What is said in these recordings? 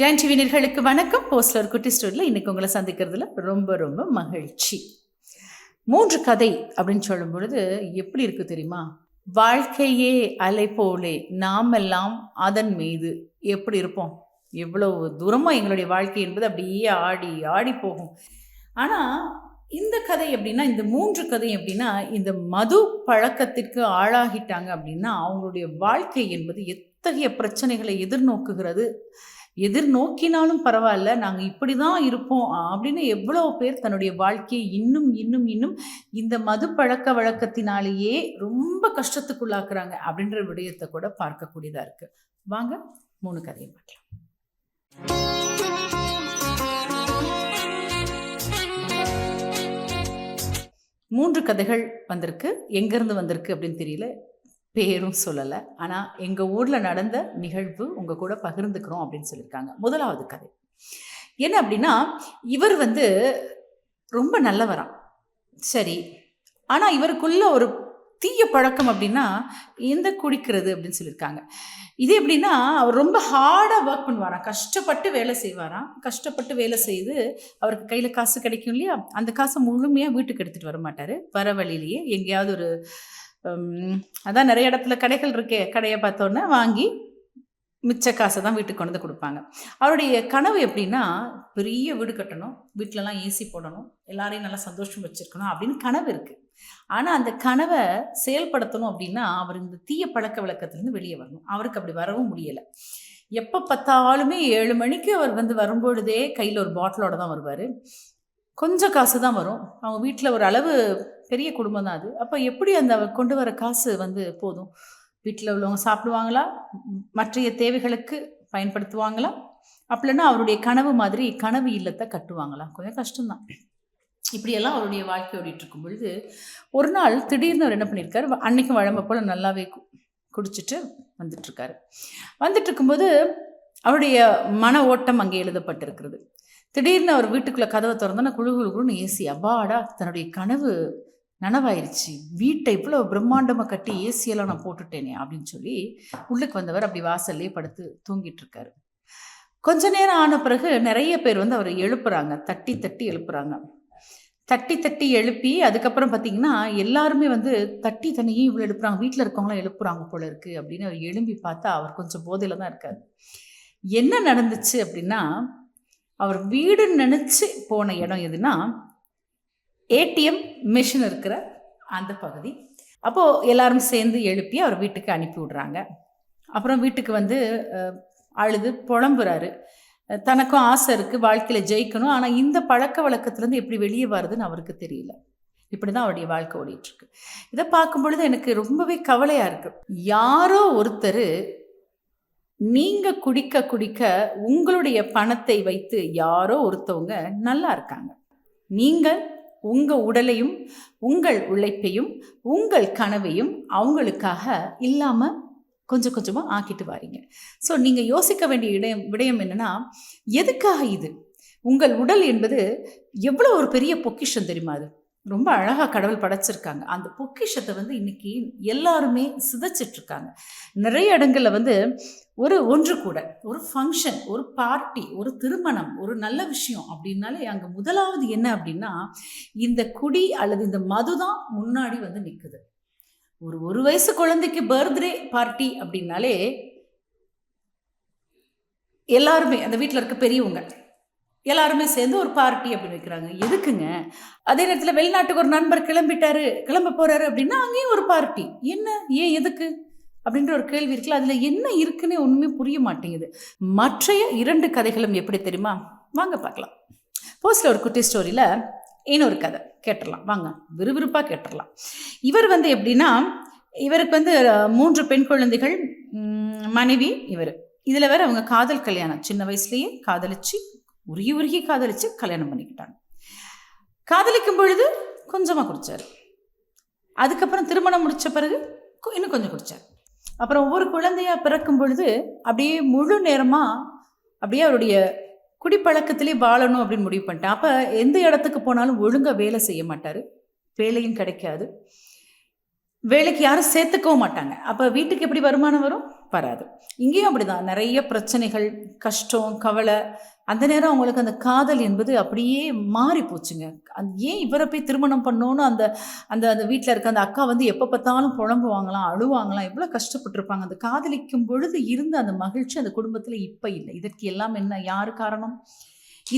Don டிவினர்களுக்கு வணக்கம். Poster குட்டி ஸ்டோரியில் இன்னைக்கு உங்களை சந்திக்கிறதுல ரொம்ப ரொம்ப மகிழ்ச்சி. மூன்று கதை அப்படின்னு சொல்லும் பொழுது எப்படி இருக்குது தெரியுமா? வாழ்க்கையே அலை போலே நாமெல்லாம் அதன் மீது. எப்படி இருப்போம்? எவ்வளவு தூரமாக எங்களுடைய வாழ்க்கை என்பது அப்படியே ஆடி ஆடி போகும். ஆனால் இந்த கதை எப்படின்னா இந்த மூன்று கதை எப்படின்னா இந்த மது பழக்கத்திற்கு ஆளாகிட்டாங்க அப்படின்னா அவங்களுடைய வாழ்க்கை என்பது எத்தகைய பிரச்சனைகளை எதிர்நோக்குகிறது? எதிர்நோக்கினாலும் பரவாயில்ல நாங்கள் இப்படி தான் இருப்போம். அப்படின்னு எவ்வளோ பேர் தன்னுடைய வாழ்க்கையை இன்னும் இன்னும் இன்னும் இந்த மது பழக்க வழக்கத்தினாலேயே ரொம்ப கஷ்டத்துக்குள்ளாக்குறாங்க அப்படின்ற விடயத்தை கூட பார்க்கக்கூடியதாக இருக்குது வாங்க மூணு கதையை பார்க்கலாம். மூன்று கதைகள் வந்திருக்கு. எங்கேருந்து வந்திருக்கு அப்படின்னு தெரியல. பேரும் சொல்லலை. ஆனால் எங்கள் ஊரில் நடந்த நிகழ்வு உங்கள் கூட பகிர்ந்துக்கிறோம் அப்படின்னு சொல்லியிருக்காங்க. முதலாவது கதை. என்ன அப்படின்னா இவர் வந்து ரொம்ப நல்லவராம் சரி. ஆனால் இவருக்குள்ள ஒரு தீய பழக்கம் அப்படின்னா எந்த குடிக்கிறது அப்படின்னு சொல்லியிருக்காங்க. இது எப்படின்னா அவர் ரொம்ப ஹார்டாக ஒர்க் பண்ணுவாராம் கஷ்டப்பட்டு வேலை செய்வாராம் கஷ்டப்பட்டு வேலை செய்து அவருக்கு கையில் காசு கிடைக்கும் இல்லையா? அந்த காசை முழுமையாக வீட்டுக்கு எடுத்துகிட்டு வர மாட்டார். வர வழியிலேயே எங்கேயாவது ஒரு அதான் நிறைய இடத்துல கடைகள் இருக்கே கடையை பார்த்தோன்னே வாங்கி மிச்ச காசை தான் வீட்டுக்கு கொண்டு வந்து கொடுப்பாங்க. அவருடைய கனவு எப்படின்னா பெரிய வீடு கட்டணும் வீட்டிலலாம் ஏசி போடணும் எல்லாரையும் நல்லா சந்தோஷம் வச்சுருக்கணும் அப்படின்னு கனவு இருக்குது ஆனால் அந்த கனவை செயல்படுத்தணும் அப்படின்னா அவர் இந்த தீய பழக்க வழக்கத்துலேருந்து வெளியே வரணும். அவருக்கு அப்படி வரவும் முடியலை. எப்போ பார்த்தாலுமே ஏழு மணிக்கு அவர் வந்து வரும்பொழுதே கையில் ஒரு பாட்டிலோட தான் வருவார். கொஞ்சம் காசு தான் வரும். அவங்க வீட்டில் ஒரு அளவு பெரிய குடும்பம் தான் அது. அப்போ எப்படி அந்த கொண்டு வர காசு வந்து போதும்? வீட்டில் உள்ளவங்க சாப்பிடுவாங்களா? மற்றைய தேவைகளுக்கு பயன்படுத்துவாங்களா? அப்படின்னா அவருடைய கனவு மாதிரி கனவு இல்லத்தை கட்டுவாங்களா? கொஞ்சம் கஷ்டம்தான். இப்படியெல்லாம் அவருடைய வாழ்க்கை ஓடிட்டு இருக்கும் பொழுது ஒரு நாள் திடீர்னு அவர் என்ன பண்ணியிருக்காரு அன்னைக்கும் வழம்ப போல் நல்லாவே கு- குடிச்சிட்டு வந்துட்டுருக்காரு. வந்துட்டு இருக்கும்போது அவருடைய மன ஓட்டம் அங்கே எழுதப்பட்டிருக்கிறது. திடீர்னு அவர் வீட்டுக்குள்ளே கதவை திறந்தோன்னா குழு குழு குழுன்னு ஏசி அபாடா தன்னுடைய கனவு நனவாயிருச்சு. வீட்டை இவ்வளோ பிரம்மாண்டமாக கட்டி ஏசியெல்லாம் நான் போட்டுட்டேனே அப்படின்னு சொல்லி உள்ளுக்கு வந்தவர் அப்படி வாசல்லே படுத்து தூங்கிட்டு இருக்காரு கொஞ்ச நேரம் ஆன பிறகு நிறைய பேர் வந்து அவரை எழுப்புறாங்க. தட்டி தட்டி எழுப்புறாங்க. தட்டி தட்டி எழுப்பி அதுக்கப்புறம் பார்த்தீங்கன்னா எல்லாருமே வந்து தட்டி தண்ணியும் இவ்வளோ எழுப்புறாங்க? வீட்டில் இருக்கவங்களாம் எழுப்புறாங்க போல இருக்கு அப்படின்னு அவர் எழும்பி பார்த்தா அவர் கொஞ்சம் போதையில் தான் இருக்கார். என்ன நடந்துச்சு அப்படின்னா அவர் வீடுன்னு நினச்சி போன இடம் எதுனா ஏடிஎம் மிஷின் இருக்கிற அந்த பகுதி. அப்போது எல்லாரும் சேர்ந்து எழுப்பி அவர் வீட்டுக்கு அனுப்பி விடுறாங்க. அப்புறம் வீட்டுக்கு வந்து அழுது புலம்புறாரு. தனக்கும் ஆசை இருக்குது வாழ்க்கையில் ஜெயிக்கணும். ஆனால் இந்த பழக்க வழக்கத்துலேருந்து எப்படி வெளியே வருதுன்னு அவருக்கு தெரியல. இப்படி தான் அவருடைய வாழ்க்கை ஓடிட்டுருக்கு. இதை பார்க்கும் பொழுது எனக்கு ரொம்பவே கவலையாக இருக்குது யாரோ ஒருத்தர் நீங்கள் குடிக்க குடிக்க உங்களுடைய பணத்தை வைத்து யாரோ ஒருத்தவங்க நல்லா இருக்காங்க. நீங்கள் உங்கள் உடலையும் உங்கள் உழைப்பையும் உங்கள் கனவையும் அவங்களுக்காக இல்லாமல் கொஞ்சம் கொஞ்சமாக ஆக்கிட்டு வாரீங்க. ஸோ நீங்கள் யோசிக்க வேண்டிய இடம் விடயம் என்னென்னா எதுக்காக இது? உங்கள் உடல் என்பது எவ்வளோ ஒரு பெரிய பொக்கிஷம் தெரியுமா அது? ரொம்ப அழகாக கடவுள் படைச்சிருக்காங்க. அந்த பொக்கிஷத்தை வந்து இன்னைக்கு எல்லாருமே சிதைச்சிட்ருக்காங்க. நிறைய இடங்களில் வந்து ஒரு ஒன்று கூட ஒரு ஃபங்க்ஷன் ஒரு பார்ட்டி ஒரு திருமணம் ஒரு நல்ல விஷயம் அப்படின்னாலே அங்கே முதலாவது என்ன அப்படின்னா இந்த குடி அல்லது இந்த மது தான் முன்னாடி வந்து நிற்குது ஒரு ஒரு வயசு குழந்தைக்கு பர்த்டே பார்ட்டி அப்படின்னாலே எல்லாருமே அந்த வீட்டில் இருக்க பெரியவங்க எல்லாருமே சேர்ந்து ஒரு பார்ட்டி அப்படின்னு வைக்கிறாங்க. எதுக்குங்க? அதே நேரத்தில் வெளிநாட்டுக்கு ஒரு நண்பர் கிளம்பிட்டாரு கிளம்ப போறாரு அப்படின்னா அங்கேயும் ஒரு பார்ட்டி என்ன? ஏன் எதுக்கு? அப்படின்ற ஒரு கேள்வி இருக்குல்ல அதில் என்ன இருக்குன்னு ஒன்றுமே புரிய மாட்டேங்குது. மற்றைய இரண்டு கதைகளும் எப்படி தெரியுமா? வாங்க பார்க்கலாம். போஸ்டில் ஒரு குட்டி ஸ்டோரியில் இன்னொரு கதை கேட்டுடலாம். வாங்க விறுவிறுப்பாக கேட்டுடலாம். இவர் வந்து எப்படின்னா இவருக்கு வந்து மூன்று பெண் குழந்தைகள் மனைவி இவர். இதில் வேற அவங்க காதல் கல்யாணம். சின்ன வயசுலேயே காதலிச்சு உருகி உருகி காதலிச்சு கல்யாணம் பண்ணிக்கிட்டாங்க. காதலிக்கும் பொழுது கொஞ்சமாக குடித்தார் அதுக்கப்புறம் திருமணம் முடித்த பிறகு இன்னும் கொஞ்சம் குடித்தார் அப்புறம் ஒவ்வொரு குழந்தையாக பிறக்கும் பொழுது அப்படியே முழு நேரமாக அப்படியே அவருடைய குடிப்பழக்கத்திலே வாழணும் அப்படின்னு முடிவு பண்ணிட்டேன். அப்போ எந்த இடத்துக்கு போனாலும் ஒழுங்காக வேலை செய்ய மாட்டார். வேலையும் கிடைக்காது. வேலைக்கு யாரும் சேர்த்துக்கவும் மாட்டாங்க. அப்போ வீட்டுக்கு எப்படி வருமானம் வரும்? வராது. இங்கேயும் அப்படிதான். நிறைய பிரச்சனைகள் கஷ்டம் கவலை அந்த நேரம் அவங்களுக்கு அந்த காதல் என்பது அப்படியே மாறி போச்சுங்க. அது ஏன் இவரை போய் திருமணம் பண்ணோன்னு அந்த அந்த அந்த வீட்டில் இருக்க அந்த அக்கா வந்து எப்போ பார்த்தாலும் புலம்புவாங்களாம் அழுவாங்களாம் எவ்வளோ கஷ்டப்பட்டிருப்பாங்க. அந்த காதலிக்கும் பொழுது இருந்த அந்த மகிழ்ச்சி அந்த குடும்பத்தில் இப்போ இல்லை. இதற்கு எல்லாம் என்ன யார் காரணம்?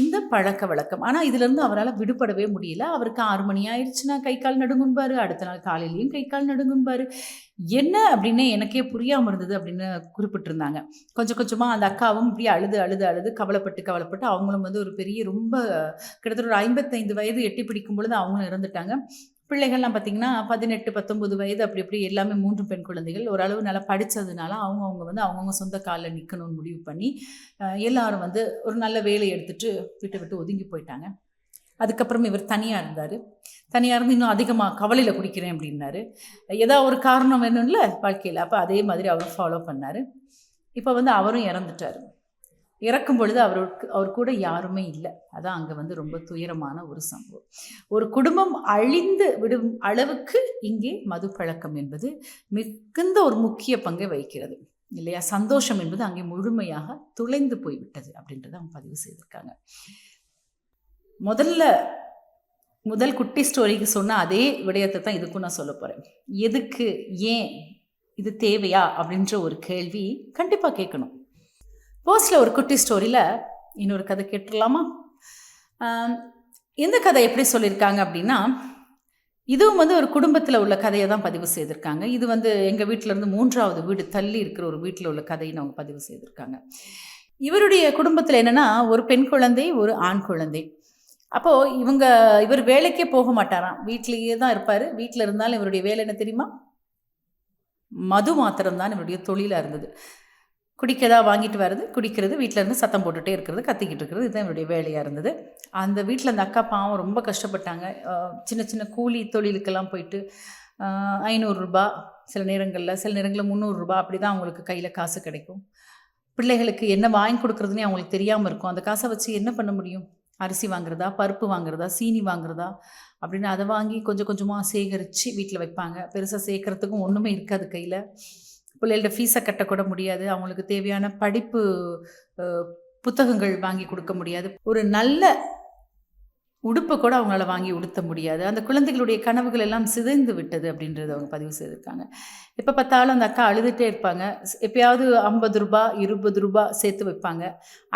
இந்த பழக்க வழக்கம். ஆனால் இதுலேருந்து அவரால் விடுபடவே முடியல. அவருக்கு ஆறு மணி ஆயிடுச்சுன்னா கை கால் நடுங்கும்பார். அடுத்த நாள் காலையிலையும் கை கால் நடுங்கும்பார். என்ன அப்படின்னு எனக்கே புரியாமல் இருந்தது அப்படின்னு குறிப்பிட்டிருந்தாங்க. கொஞ்சம் கொஞ்சமாக அந்த அக்காவும் இப்படி அழுது அழுது அழுது கவலைப்பட்டு கவலைப்பட்டு அவங்களும் வந்து ஒரு பெரிய ரொம்ப கிட்டத்தட்ட ஒரு ஐம்பத்தைந்து வயது எட்டி பிடிக்கும் பொழுது அவங்களும் இறந்துட்டாங்க. பிள்ளைகள்லாம் பார்த்திங்கன்னா பதினெட்டு பத்தொம்பது வயது அப்படி இப்படி எல்லாமே மூன்று பெண் குழந்தைகள். ஓரளவு நல்லா படித்ததுனால அவங்க அவங்க வந்து அவங்கவுங்க சொந்த காலில் நிற்கணும்னு முடிவு பண்ணி எல்லாரும் வந்து ஒரு நல்ல வேலையை எடுத்துட்டு விட்டு விட்டு ஒதுங்கி போயிட்டாங்க. அதுக்கப்புறம் இவர் தனியாக இருந்தார். தனியாக இருந்து இன்னும் அதிகமாக கவலையில் குடிக்கிறேன் அப்படின்னாரு. ஏதாவது ஒரு காரணம் வேணும்ல வாழ்க்கையில் அப்போ அதே மாதிரி அவரும் ஃபாலோ பண்ணார். இப்போ வந்து அவரும் இறந்துட்டார். இறக்கும் பொழுது அவருக்கு அவர் கூட யாருமே இல்லை. அதான் அங்கே வந்து ரொம்ப துயரமான ஒரு சம்பவம். ஒரு குடும்பம் அழிந்து விடும் அளவுக்கு இங்கே மது பழக்கம் என்பது மிகுந்த ஒரு முக்கிய பங்கை வகிக்கிறது. இல்லையா? சந்தோஷம் என்பது அங்கே முழுமையாக துளைந்து போய்விட்டது அப்படின்றத அவங்க பதிவு செய்திருக்காங்க. முதல்ல முதல் குட்டி ஸ்டோரிக்கு சொன்ன அதே விடயத்தை தான் இதுக்கும் நான் சொல்ல போகிறேன் எதுக்கு ஏன் இது தேவையா அப்படின்ற ஒரு கேள்வி கண்டிப்பாக கேட்கணும். போஸ்டில் ஒரு குட்டி ஸ்டோரியில் இன்னொரு கதை கேட்டுடலாமா? இந்த கதை எப்படி சொல்லியிருக்காங்க அப்படின்னா இதுவும் வந்து ஒரு குடும்பத்தில் உள்ள கதையை தான் பதிவு செய்திருக்காங்க. இது வந்து எங்கள் வீட்டிலேருந்து மூன்றாவது வீடு தள்ளி இருக்கிற ஒரு வீட்டில் உள்ள கதைன்னு அவங்க பதிவு செய்திருக்காங்க. இவருடைய குடும்பத்தில் என்னென்னா ஒரு பெண் குழந்தை ஒரு ஆண் குழந்தை. அப்போது இவங்க இவர் வேலைக்கே போக மாட்டாராம். வீட்டிலேயே தான் இருப்பார். வீட்டில் இருந்தாலும் இவருடைய வேலை என்ன தெரியுமா? மது மாத்திரம்தான் இவருடைய தொழிலாக இருந்தது. குடிக்கதா வாங்கிட்டு வர்றது குடிக்கிறது வீட்டில் இருந்து சத்தம் போட்டுகிட்டே இருக்கிறது கத்திக்கிட்டு இருக்கிறது இதுதான் என்னுடைய வேலையாக இருந்தது. அந்த வீட்டில் அந்த அக்கா பாவம் ரொம்ப கஷ்டப்பட்டாங்க. சின்ன சின்ன கூலி தொழிலுக்கெல்லாம் போயிட்டு ஐநூறுரூபா சில நேரங்களில் சில நேரங்களில் முந்நூறுரூபா அப்படி தான் அவங்களுக்கு கையில் காசு கிடைக்கும். பிள்ளைகளுக்கு என்ன வாங்கி கொடுக்குறதுனே அவங்களுக்கு தெரியாமல் இருக்கும். அந்த காசை வச்சு என்ன பண்ண முடியும்? அரிசி வாங்குறதா பருப்பு வாங்குறதா சீனி வாங்குறதா அப்படின்னு அதை வாங்கி கொஞ்சம் கொஞ்சமாக சேகரித்து வீட்டில் வைப்பாங்க. பெருசாக சேர்க்கறதுக்கும் ஒன்றுமே இருக்காது கையில். பிள்ளைகளோட ஃபீஸை கட்டக்கூட முடியாது. அவங்களுக்கு தேவையான படிப்பு புத்தகங்கள் வாங்கி கொடுக்க முடியாது. ஒரு நல்ல உடுப்பை கூட அவங்களால வாங்கி உடுத்த முடியாது. அந்த குழந்தைகளுடைய கனவுகள் எல்லாம் சிதைந்து விட்டது அப்படின்றத அவங்க பதிவு செய்திருக்காங்க. எப்போ பார்த்தாலும் அந்த அக்கா அழுதுகிட்டே இருப்பாங்க. எப்பயாவது ஐம்பது ரூபா இருபது ரூபா சேர்த்து வைப்பாங்க.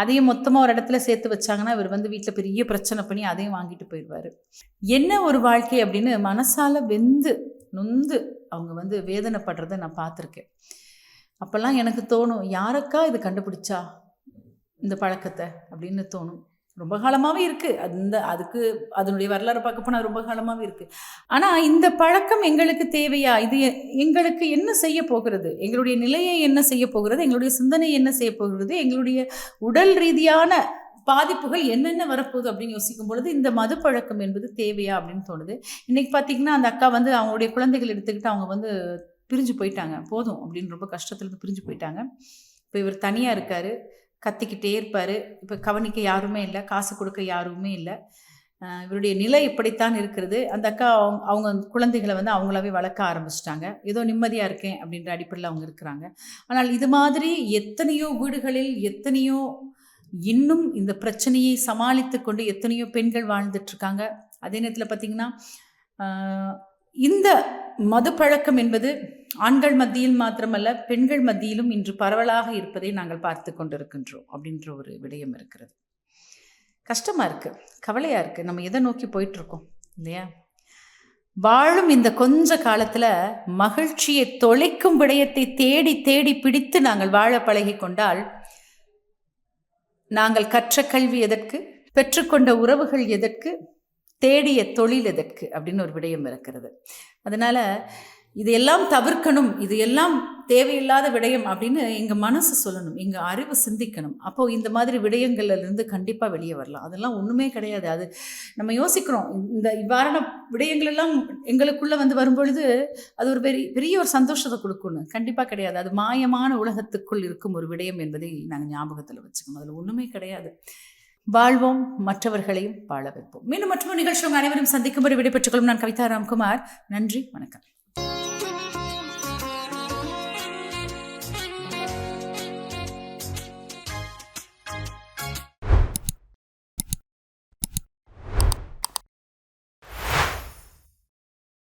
அதையும் மொத்தமாக ஒரு இடத்துல சேர்த்து வச்சாங்கன்னா இவர் வந்து வீட்டில் பெரிய பிரச்சனை பண்ணி அதையும் வாங்கிட்டு போயிடுவார். என்ன ஒரு வாழ்க்கை அப்படின்னு மனசால வெந்து நொந்து அவங்க வந்து வேதனைப்படுறத நான் பார்த்துருக்கேன். அப்போல்லாம் எனக்கு தோணும் யாருக்கா இது கண்டுபிடிச்சா இந்த பழக்கத்தை? அப்படின்னு தோணும். ரொம்ப காலமாகவே இருக்குது அந்த அதுக்கு அதனுடைய வரலாறு பார்க்க போனால் ரொம்ப காலமாகவே இருக்குது ஆனால் இந்த பழக்கம் எங்களுக்கு தேவையா? இது எங்களுக்கு என்ன செய்ய போகிறது? எங்களுடைய நிலையை என்ன செய்ய போகிறது? எங்களுடைய சிந்தனை என்ன செய்ய போகிறது? எங்களுடைய உடல் ரீதியான பாதிப்புகள் என்னென்ன வரப்போகுது அப்படின்னு யோசிக்கும் பொழுது இந்த மது பழக்கம் என்பது தேவையா அப்படின்னு தோணுது. இன்னைக்கு பார்த்தீங்கன்னா அந்த அக்கா வந்து அவங்களுடைய குழந்தைகள் எடுத்துக்கிட்டு அவங்க வந்து பிரிஞ்சு போயிட்டாங்க. போதும் அப்படின்னு ரொம்ப கஷ்டத்துலேருந்து பிரிஞ்சு போயிட்டாங்க. இப்போ இவர் தனியாக இருக்கார். கத்திக்கிட்டே இருப்பார். இப்போ கவனிக்க யாருமே இல்லை. காசு கொடுக்க யாருமே இல்லை. இவருடைய நிலை இப்படித்தான் இருக்கிறது. அந்த அக்கா அவங்க அவங்க குழந்தைகளை வந்து அவங்களாவே வளர்க்க ஆரம்பிச்சிட்டாங்க. ஏதோ நிம்மதியாக இருக்கேன் அப்படின்ற அடிப்படையில் அவங்க இருக்கிறாங்க. ஆனால் இது மாதிரி எத்தனையோ வீடுகளில் எத்தனையோ இன்னும் இந்த பிரச்சனையை சமாளித்து கொண்டு எத்தனையோ பெண்கள் வாழ்ந்துட்டு இருக்காங்க அதே நேரத்தில் பார்த்தீங்கன்னா இந்த மது பழக்கம் என்பது ஆண்கள் மத்தியில் மாத்திரமல்ல பெண்கள் மத்தியிலும் இன்று பரவலாக இருப்பதை நாங்கள் பார்த்து கொண்டிருக்கின்றோம் அப்படின்ற ஒரு விடயம் இருக்கிறது. கஷ்டமாக இருக்குது கவலையாக இருக்குது நம்ம எதை நோக்கி போயிட்டுருக்கோம் இல்லையா? வாழும் இந்த கொஞ்ச காலத்தில் மகிழ்ச்சியை தொலைக்கும் விடயத்தை தேடி தேடி பிடித்து நாங்கள் வாழ பழகி கொண்டால் நாங்கள் கற்ற கல்வி எதற்கு? பெற்றுக்கொண்ட உறவுகள் எதற்கு? தேடிய தொழில் எதற்கு? அப்படின்னு ஒரு விடயம் இருக்கிறது. அதனால இதையெல்லாம் தவிர்க்கணும் இது எல்லாம் தேவையில்லாத விடயம் அப்படின்னு எங்கள் மனசு சொல்லணும் எங்கள் அறிவு சிந்திக்கணும். அப்போது இந்த மாதிரி விடயங்கள்லேருந்து கண்டிப்பாக வெளியே வரலாம். அதெல்லாம் ஒன்றுமே கிடையாது. அது நம்ம யோசிக்கிறோம். இந்த இவ்வாறான விடயங்கள் எல்லாம் எங்களுக்குள்ளே வந்து வரும்பொழுது அது ஒரு பெரிய பெரிய ஒரு சந்தோஷத்தை கொடுக்கணும் கண்டிப்பாக கிடையாது. அது மாயமான உலகத்துக்குள் இருக்கும் ஒரு விடயம் என்பதை நாங்கள் ஞாபகத்தில் வச்சுக்கணும். அதில் ஒன்றுமே கிடையாது. வாழ்வோம் மற்றவர்களையும் வாழ வைப்போம். மீண்டும் மற்றொரு நிகழ்ச்சி உங்கள் அனைவரும் சந்திக்கும் ஒரு விடைபெற்றுக் கொள்ளும் நான் கவிதா ராம்குமார். நன்றி வணக்கம்.